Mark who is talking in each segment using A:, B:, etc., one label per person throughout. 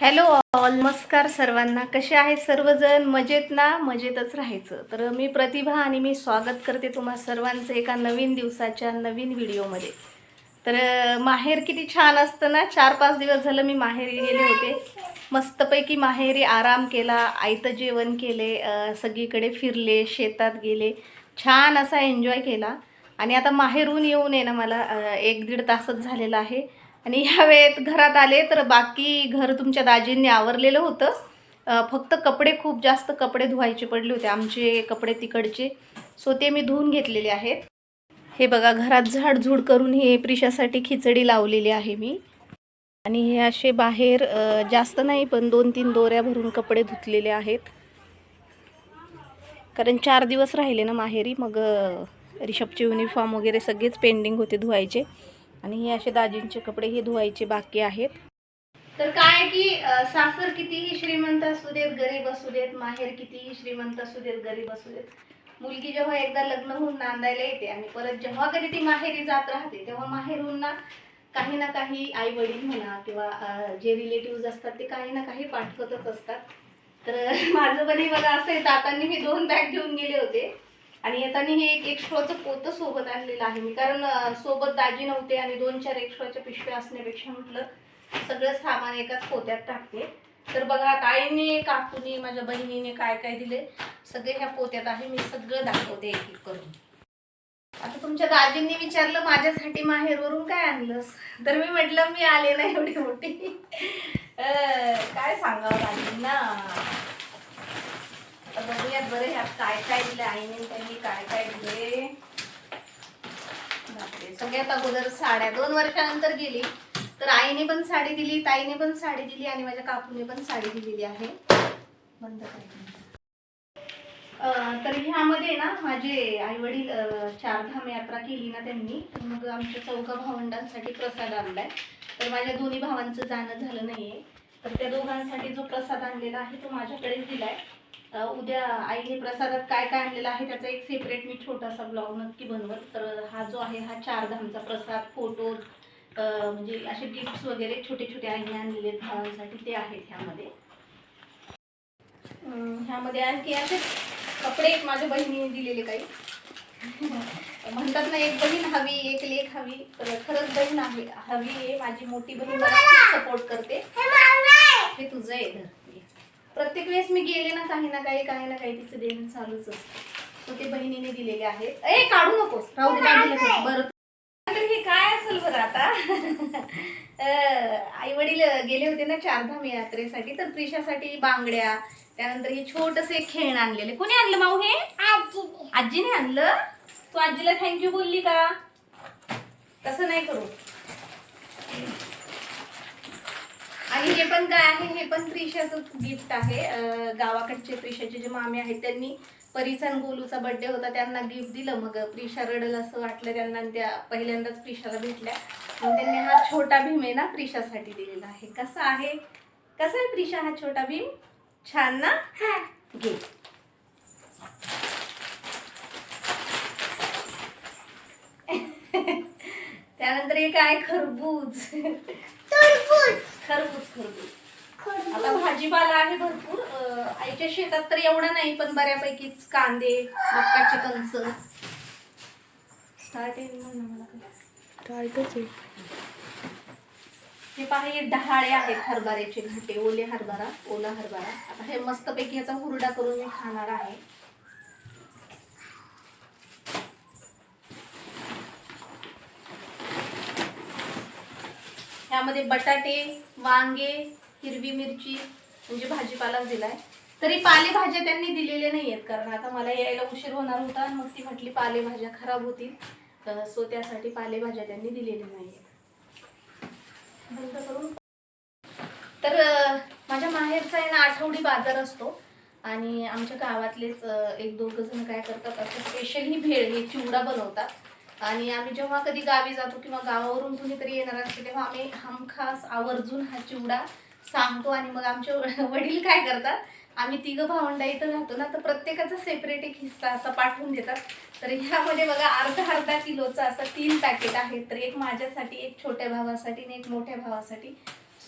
A: Hello all नमस्कार सर्वांना. कसे आहे सर्वजण? मजेत ना? मजेतच राहायचं. तर मी प्रतिभा आणि मी स्वागत करते तुम्हा सर्वांचं एका नवीन दिवसाच्या नवीन व्हिडिओमध्ये. तर माहेर किती छान असतं ना? चार पाच दिवस झालं मी माहेरी गेले होते. मस्तपैकी माहेरी आराम केला आयतं जेवण केले सगळीकडे फिरले शेतात गेले. छान असा एन्जॉय केला. आणि आता माहेरून येऊन ये ना मला एक दीड तासच झालेला आहे. आणि ह्या वेळेत घरात आले तर बाकी घर तुमच्या दाजींनी आवरलेलं होतं. फक्त कपडे खूप जास्त कपडे धुवायचे पडले होते आमचे कपडे तिकडचे. सो ते मी धुवून घेतलेले आहेत. हे बघा घरात झाडझूड करून हे प्रिशासाठी खिचडी लावलेली आहे मी. आणि हे असे बाहेर जास्त नाही पण दोन तीन दोऱ्या भरून कपडे धुतलेले आहेत. कारण चार दिवस राहिले ना माहेरी मग रिषभचे युनिफॉर्म वगैरे सगळेच पेंडिंग होते धुवायचे. आणि हे असे दाजींचे कपडे हे धुवायचे बाकी आहेत. तर काय की सासर कितीही श्रीमंत असू देत गरीब असू देत माहेर कितीही श्रीमंत असू देत गरीब असू देत मुलगी जेव्हा एकदा लग्न होऊन नांदायला येते आणि परत जेव्हा कधी ती माहेरी जात राहते तेव्हा माहेरून ना काही ना काही आई वडील म्हणा किंवा जे रिलेटिव्ह असतात ते काही ना काही पाठवतच असतात. तर माझं पण हे बघा असं आहे. जाताना मी दोन बॅग घेऊन गेले होते. आणि येताना हे एक एक्स्ट्राचं पोतं सोबत आणलेलं आहे मी. कारण सोबत दाजी नव्हते आणि दोन चार एक्स्ट्राच्या पिशव्या असण्यापेक्षा म्हटलं सगळं सामान एकाच पोत्यात टाकते. तर बघा ताईने काकूने माझ्या बहिणीने काय काय दिले सगळे ह्या पोत्यात आहे मी सगळं दाखवते एक एक करून. आता तुमच्या दाजींनी विचारलं माझ्यासाठी माहेरवरून काय आणलंस? तर मी म्हटलं मी आले नाही एवढी मोठी. काय सांगावं दाजींना? बघूयात बरं ह्यात काय काय दिलं आईने त्यांनी काय काय दिले. सगळ्यात अगोदर साड्या. दोन वर्षानंतर गेली. तर आईने पण साडी दिली ताईने पण साडी दिली आणि माझ्या काकूने पण साडी दिलेली आहे. बंद तर ह्यामध्ये ना माझे आई वडील चारधाम यात्रा केली ना त्यांनी मग आमच्या चौघा भावंडांसाठी प्रसाद आणलाय. तर माझ्या दोन्ही भावांचं जाणं झालं नाहीये. तर त्या दोघांसाठी जो प्रसाद आणलेला आहे तो माझ्याकडेच दिलाय. उद्या आईने प्रसादात काय काय आणलेलं आहे त्याचा एक सेपरेट मी छोटासा ब्लॉग नक्की बनवत तर हा जो आहे हा चार धामचा प्रसाद फोटो म्हणजे असे गिफ्ट्स वगैरे छोटे छोटे आईने आणलेले भावांसाठी ते आहेत ह्यामध्ये. ह्यामध्ये आणखी असे कपडे एक माझ्या बहिणीने दिलेले काही. म्हणतात ना एक बहीण हवी एक लेख हवी. तर खरंच बहीण आहे हवी आहे माझी मोठी बहीण मला सपोर्ट करते. हे तुझं आहे घर. प्रत्येक वेळेस मी गेले ना काही ना काही काही ना काही तिचं देणं चालूच असतं. ते बहिणीने दिलेले आहेत. ए काढू नकोस. राहू दे बाजूला ठेव. बरं. तर हे काय असेल बरं आता? आई वडील गेले होते ना चारधाम यात्रेसाठी तर प्रिशासाठी बांगड्या त्यानंतर हे छोटस खेळणं आणलेले. कोणी आणलं माऊ हे? आजीने. आणलं? तू आजीला थँक्यू बोलली का? तसं नाही करू. आणि हे पण काय आहे? हे पण प्रिशाचं गिफ्ट आहे. गावाकडचे प्रिशाचे जे मामे आहेत त्यांनी परीचा आणि गोलूचा बर्थडे होता त्यांना गिफ्ट दिलं. मग प्रिशा रडल असं वाटलं त्यांना त्या पहिल्यांदाच प्रिशाला भेटल्या. मग त्यांनी हा छोटा भीम आहे ना प्रिशासाठी दिलेला आहे. कसा आहे? कसा आहे प्रिशा हा छोटा भीम? छान ना? घे. त्यानंतर एक आहे खरबूज. खरबूज खरबूज आता भाजीपाला आहे भरपूर. आईच्या शेतात तर एवढं नाही पण बऱ्यापैकीच कांदे मक्काचे काय. हे पहा हे डहाळे आहेत हरभऱ्याचे घाटे ओले हरभरा ओला हरभरा. आता हे मस्तपैकी याचा हुरडा करून मी खाणार आहे. यामध्ये बटाटे वांगे हिरवी मिरची म्हणजे भाजीपालाच दिलाय. तरी पालेभाज्या त्यांनी दिलेल्या नाही आहेत कारण आता मला यायला उशीर होणार होता मग ती म्हटली पालेभाज्या खराब होतील. सो त्यासाठी पालेभाज्या त्यांनी दिलेल्या नाही आहेत तर माझ्या माहेरचा आहे ना आठवडी बाजार असतो. आणि आमच्या गावातलेच एक दोघं जण काय करतात असं स्पेशल ही भेळ हे चिवडा बनवतात. आणि आम्ही जेव्हा कधी गावी जातो किंवा गावावरून कुणीतरी येणार असते तेव्हा आम्ही हमखास आवर्जून हा चिवडा सांगतो आणि मग आमचे वडील काय करतात आम्ही तिघं भावंडा इथं राहतो ना तर प्रत्येकाचा सेपरेट एक हिस्सा असा पाठवून देतात. तर ह्यामध्ये बघा अर्धा अर्धा किलोचा असं तीन पॅकेट आहे तर एक माझ्यासाठी एक छोट्या भावासाठी आणि एक मोठ्या भावासाठी.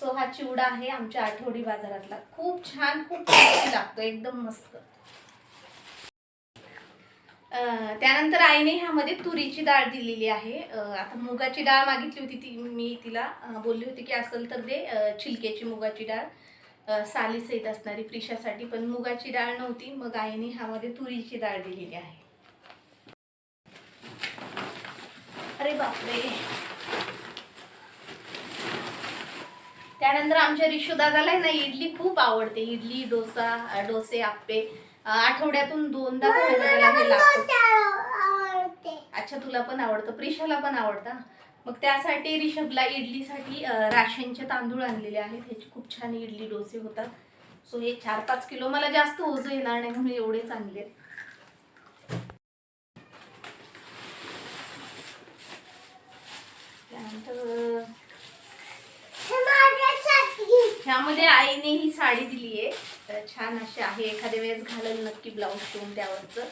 A: सो हा चिवडा आहे आमच्या आठवडी बाजारातला. खूप छान खूप लागतो. एकदम मस्त. त्यानंतर आईने ह्यामध्ये तुरीची डाळ दिलेली आहे. आता मुगाची डाळ मागितली होती ती मी तिला बोलली होती की असेल तर दे छिलक्याची मुगाची डाळ. अं, सालीसहित असणारी प्रिशासाठी पण मुगाची डाळ नव्हती. मग आईने ह्यामध्ये तुरीची डाळ दिलेली आहे. अरे बापरे! त्यानंतर आमच्या रिशुदादाला आहे ना इडली खूप आवडते. इडली डोसा डोसे आप्पे. आठवड्यातून दोनदा अच्छा तुला पण आवडतं? प्रिशाला पण आवडतं? मग त्यासाठी रिषभला इडलीसाठी राशनचे तांदूळ आणलेले आहेत. ह्याचे खूप छान इडली डोसे होतात. सो हे चार पाच किलो. मला जास्त ओझं येणार नाही म्हणून एवढेच आणले त्यानंतर ह्यामध्ये आईने ही साडी दिली आहे छान अशी आहे. एखाद्या वेळेस घालल नक्की ब्लाऊज शिवून त्यावरचं.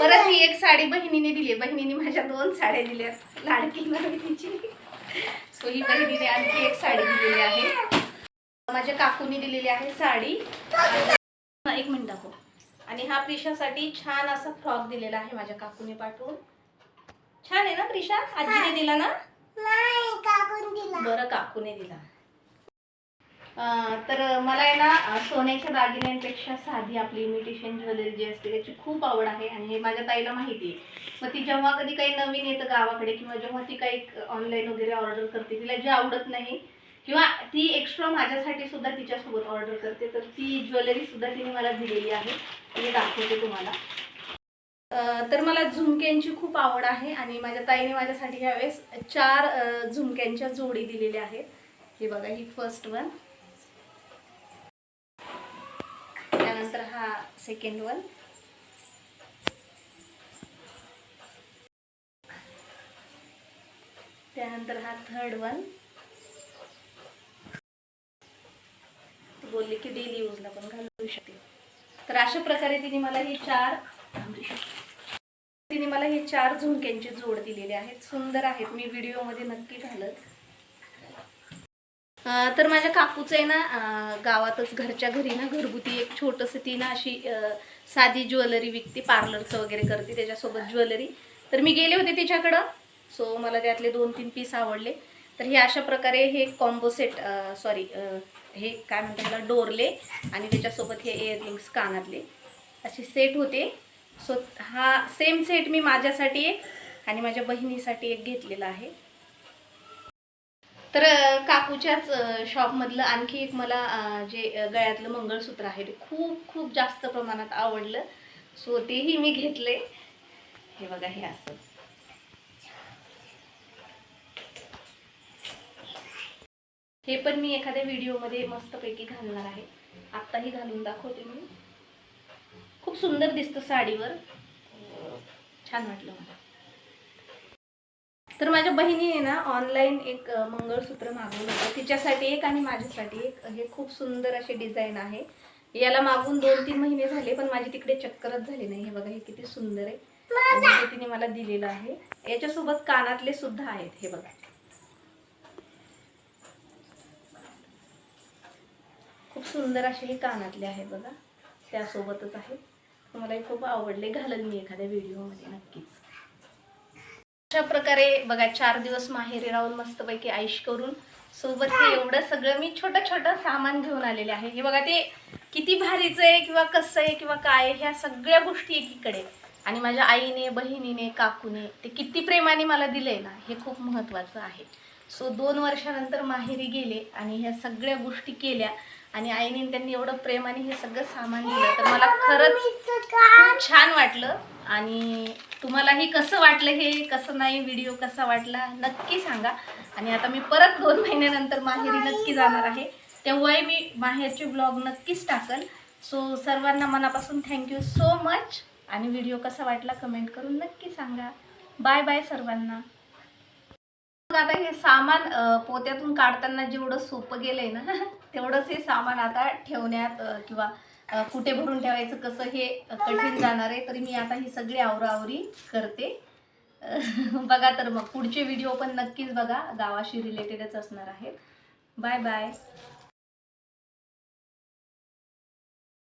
A: परत ही एक साडी बहिणीने दिली आहे बहिणीने माझ्या दोन साड्या दिल्या. लाडकी नवीनीची सो ही बहिणीने आणखी एक साडी दिलेली आहे. माझ्या काकूने दिलेली आहे साडी. एक मिनिट दाखव. आणि हा प्रिशासाठी छान असा फ्रॉक दिलेला आहे माझ्या काकूने पाठवून. छान आहे ना प्रिशा? आजीने दिला ना? बरं काकूने दिला. तर मला आहे ना सोन्याच्या दागिन्यांपेक्षा साधी आपली इमिटेशन ज्वेलरी जी असते त्याची खूप आवड आहे आणि हे माझ्या ताईला माहिती आहे. मग ती जेव्हा कधी काही नवीन येतं गावाकडे किंवा जेव्हा ती काही ऑनलाईन वगैरे ऑर्डर करते तिला जे आवडत नाही किंवा ती एक्स्ट्रा माझ्यासाठी सुद्धा तिच्यासोबत ऑर्डर करते तर ती ज्वेलरी सुद्धा तिने मला दिलेली आहे. मी दाखवते तुम्हाला. तर मला झुमक्यांची खूप आवड आहे आणि माझ्या ताईने माझ्यासाठी ह्यावेळेस चार झुमक्यांच्या जोडी दिलेल्या आहेत. हे बघा ही फर्स्ट वन त्यानंतर हा सेकंड वन. त्यानंतर हा थर्ड वन. बोलले बोलली की डेली यूजला पण घालू शकते. तर अशा प्रकारे तिने मला ही चार तिने मला हे चार झुमक्यांची जोड दिलेले आहेत. सुंदर आहेत. मी व्हिडिओमध्ये नक्की घालत तर माझ्या काकूचं आहे ना गावातच घरच्या घरी ना घरगुती एक छोटंसं ती ना अशी साधी ज्वेलरी विकते पार्लरचं वगैरे करते त्याच्यासोबत ज्वेलरी. तर मी गेले होते तिच्याकडं. सो मला त्यातले दोन तीन पीस आवडले. तर हे अशा प्रकारे हे कॉम्बो सेट सॉरी हे काय म्हणतात त्याला डोरले आणि त्याच्यासोबत हे इयरिंग्स कानातले. असे सेट होते. सो हा सेम सेट मी माझ्यासाठी एक आणि माझ्या बहिणीसाठी एक घेतलेला आहे. तर काकूच्याच शॉपमधलं आणखी एक मला जे गळ्यातलं मंगळसूत्र आहे ते खूप खूप जास्त प्रमाणात आवडलं. सो तेही मी घेतले. हे बघा हे असं. हे पण मी एखाद्या व्हिडिओमध्ये मस्तपैकी घालणार आहे. आत्ताही घालून दाखवते मी. खूप सुंदर दिसतं साडीवर. छान वाटलं मला. तर माझ्या बहिणीने ना ऑनलाईन एक मंगळसूत्र मागवलं होतं. तिच्यासाठी एक आणि माझ्यासाठी एक. हे खूप सुंदर असे डिझाईन आहे. याला मागून दोन तीन महिने झाले पण माझी तिकडे चक्करच झाली नाही. हे बघा हे किती सुंदर आहे. हे तिने मला दिलेलं आहे. याच्यासोबत कानातले सुद्धा आहेत हे बघा. खूप सुंदर असे हे कानातले आहेत बघा. त्यासोबतच आहे. मला हे खूप आवडले. घालल मी एखाद्या व्हिडिओमध्ये नक्कीच. अशा प्रकारे बघा चार दिवस माहेरी राहून मस्तपैकी आईश करून सोबत हे एवढं सगळं मी छोटं छोटं सामान घेऊन आलेले आहे. हे बघा ते किती भारीचं आहे किंवा कसं आहे किंवा काय आहे, ह्या सगळ्या गोष्टी एकीकडे. आणि माझ्या आईने बहिणीने काकूने ते किती प्रेमाने मला दिलंय ना हे खूप महत्त्वाचं आहे. सो दोन वर्षानंतर माहेरी गेले आणि ह्या सगळ्या गोष्टी केल्या. आणि आईने त्यांनी एवढं प्रेमाने हे सगळं सामान दिलं तर मला खरंच छान वाटलं. आणि तुम्हालाही कसं वाटलं हे कसं नाही व्हिडिओ कसा वाटला नक्की सांगा. आणि आता मी परत दोन महिन्यानंतर माहेरी नक्की जाणार आहे. तेव्हाही मी माहेरचे ब्लॉग नक्कीच टाकल. सो सर्वांना मनापासून थँक्यू सो मच आणि व्हिडिओ कसा वाटला कमेंट करून नक्की सांगा. बाय बाय सर्वांना. आता हे सामान पोत्यातून काढताना जेवढं सोपं गेलंय ना तेवढंच हे सामान आता ठेवण्यात किंवा कुठे भरून ठेवायचं कसं हे कठीण जाणार आहे तरी मी आता ही सगळी आवराआवरी करते. बघा तर मग पुढचे व्हिडिओ पण नक्कीच बघा गावाशी रिलेटेडच असणार आहेत. Bye bye